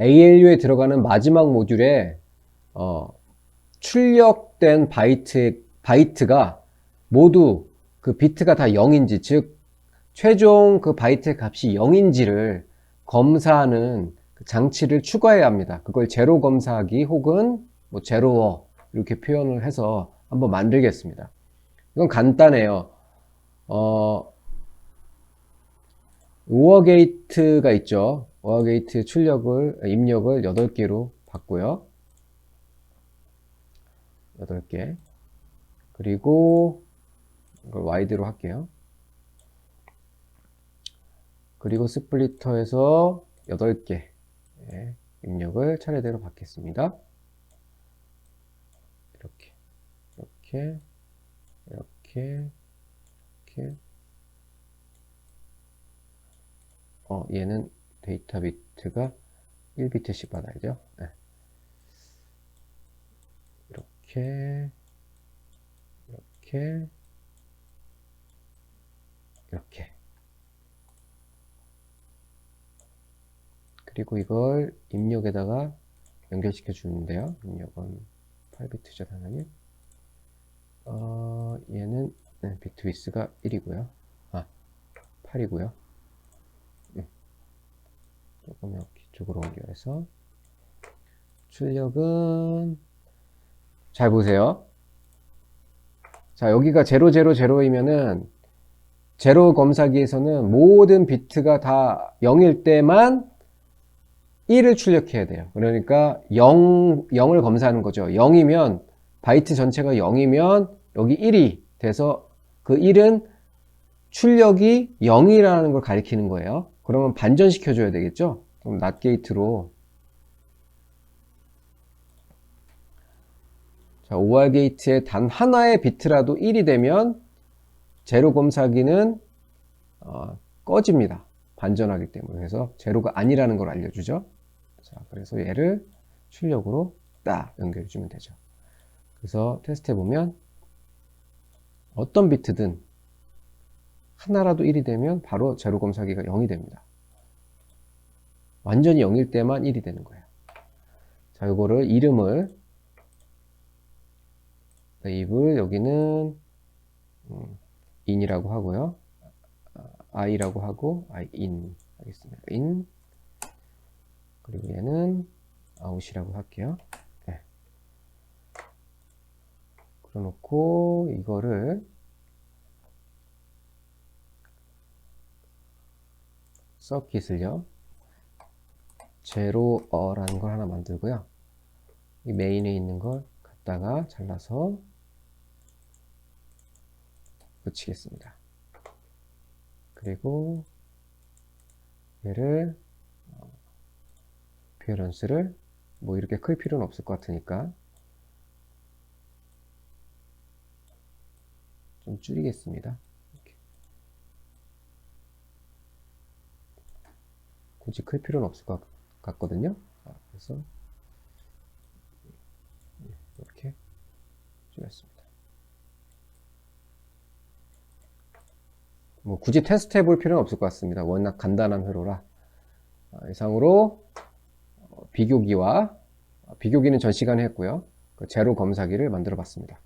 ALU에 들어가는 마지막 모듈에 어, 출력된 바이트, 바이트가 모두 그 비트가 다 0인지, 즉, 최종 그 바이트의 값이 0인지를 검사하는 그 장치를 추가해야 합니다. 그걸 제로 검사하기 혹은 뭐 제로어 이렇게 표현을 해서 한번 만들겠습니다. 이건 간단해요. 어, 우어 게이트가 있죠. 우어 게이트 출력을, 입력을 8개로 받고요. 8개. 그리고 이걸 와이드로 할게요. 그리고 스플리터에서 8개 예, 입력을 차례대로 받겠습니다. 이렇게, 이렇게, 이렇게, 이렇게. 어, 얘는 데이터 비트가 1비트씩 받아야죠. 네. 이렇게, 이렇게, 이렇게. 그리고 이걸 입력에다가 연결시켜 주는데요. 입력은 8비트죠, 당연히. 어, 얘는 네, 비트 위스가 1이고요. 아, 8이고요. 음. 조금 여기 쪽으로 옮겨서 출력은 잘 보세요. 자, 여기가 000이면은 제로 검사기에서는 모든 비트가 다 0일 때만 1을 출력해야 돼요. 그러니까 0, 0을 검사하는 거죠. 0이면 바이트 전체가 0이면 여기 1이 돼서 그 1은 출력이 0이라는 걸 가리키는 거예요. 그러면 반전시켜 줘야 되겠죠? 그럼 낫 게이트로 자, OR 게이트의 단 하나의 비트라도 1이 되면 제로 검사기는 어, 꺼집니다. 반전하기 때문에. 그래서 제로가 아니라는 걸 알려주죠. 자, 그래서 얘를 출력으로 딱 연결해 주면 되죠. 그래서 테스트 해보면 어떤 비트든 하나라도 1이 되면 바로 제로 검사기가 0이 됩니다. 완전히 0일 때만 1이 되는 거예요. 자, 이거를 이름을 입을 여기는 음, in이라고 하고요. i라고 하고 i in 하겠습니다. in 그리고 얘는 out이라고 할게요. 네. 그려놓고 이거를 서킷을요. 제로 어라는 걸 하나 만들고요. 이 메인에 있는 걸 갖다가 잘라서 붙이겠습니다. 그리고 얘를 피어런스를 뭐 이렇게 클 필요는 없을 것 같으니까 좀 줄이겠습니다. 이렇게. 굳이 클 필요는 없을 것 같거든요. 그래서 이렇게 줄였습니다. 뭐 굳이 테스트 해볼 필요는 없을 것 같습니다. 워낙 간단한 회로라. 이상으로 비교기와 비교기는 전 시간에 했고요. 그 제로 검사기를 만들어 봤습니다.